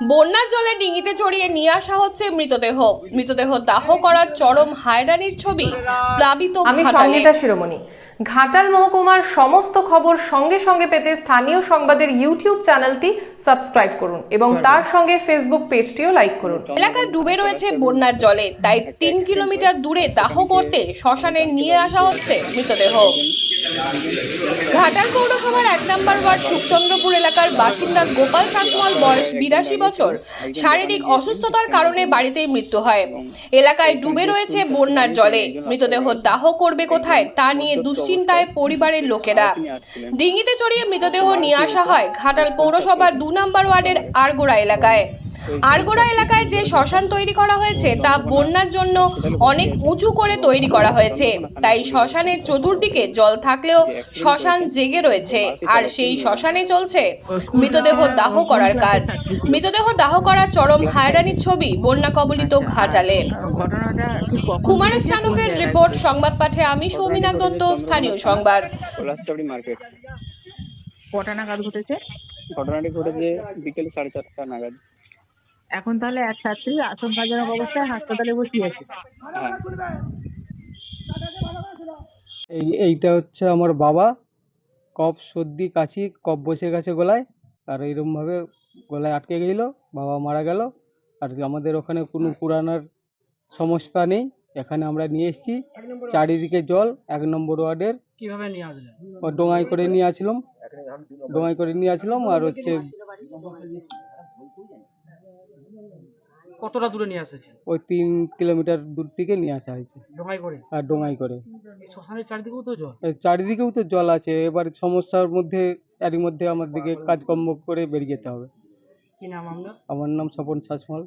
বন্যার জলে ডিঙিতে চড়িয়ে নিয়ে আসা হচ্ছে মৃতদেহ। মৃতদেহ দাহ করার চরম হায়রানির ছবি প্লাবিত আমি শিরোমণি। ঘাটাল মহকুমার সমস্ত খবর সঙ্গে সঙ্গে পেতে স্থানীয় সংবাদের ইউটিউব চ্যানেলটি সাবস্ক্রাইব করুন এবং তার সঙ্গে ফেসবুক পেজটিও লাইক করুন। এলাকা ডুবে রয়েছে বন্যার জলে তাই তিন কিলোমিটার দূরে দাহ করতে শ্মশানে নিয়ে আসা হচ্ছে মৃতদেহ। ঘাটাল পৌরসভার এক নম্বর ওয়ার্ড সুখচন্দ্রপুর এলাকার বাসিন্দা গোপাল সাতমল বয়স বিরাশি বছর। শারীরিক অসুস্থতার কারণে বাড়িতেই মৃত্যু হয়। এলাকায় ডুবে রয়েছে বন্যার জলে। মৃতদেহ দাহ করবে কোথায় তা নিয়ে দুশ্চিন্তায় পরিবারের লোকেরা। ডিঙিতে চড়িয়ে মৃতদেহ নিয়ে আসা হয় ঘাটাল পৌরসভার দু নম্বর ওয়ার্ডের আরগোড়া এলাকায়। আরগোড়া এলাকায় যে শ্মশান তৈরি করা হয়েছে তা বন্যার জন্য অনেক উঁচু করে তৈরি করা হয়েছে। তাই শ্মশানের চতুর্দিকে জল থাকলেও শ্মশান জেগে রয়েছে। আর সেই শ্মশানে চলছে মৃতদেহ দাহ করার কাজ। মৃতদেহ দাহ করার চরম হায়রানির ছবি বন্যা কবলিত ঘাটালে। কুমারেশ চানকের রিপোর্ট সংবাদ পাঠে আমি সৌমিনাথ দত্ত স্থানীয় সংবাদ। পলাশচাবড়ি মার্কেট। কটা নাগাদ ঘটেছে? ঘটনাটি ঘটেছে বিকেল সাড়ে চারটা নাগাদ। এখন তাহলে এক ছাত্রী আশঙ্কাজনক অবস্থায় হাসপাতালে বসে আছে। এই এইটা হচ্ছে আমার বাবা। কফ সর্দি কাশি কফ বসে গেছে গলায়। আর এরকমভাবে গলায় আটকে গেছিল বাবা মারা গেল। আর আমাদের ওখানে কোনো পুরানোর সমস্যা নেই। এখানে আমরা নিয়ে এসেছি। চারিদিকে জল এক নম্বর ওয়ার্ডের। কীভাবে নিয়ে আসলেন ডোঙায় করে নিয়ে আসলাম। ডোঙায় করে নিয়ে আসলাম। আর হচ্ছে কতটা দূরে নিয়ে এসেছেন ওই তিন কিলোমিটার দূর থেকে নিয়ে আসা হয়েছে। ডোঙাই করে? আর ডোঙাই করে। এই শ্মশানের চারিদিকেও তো জল? এই চারিদিকেও তো জল আছে। এবার সমস্যার মধ্যে এরই মধ্যে আমার দিকে কাজকর্ম করে বেরিয়ে যেতে হবে। কি নাম আপনার? আমার নাম স্বপন শাসমল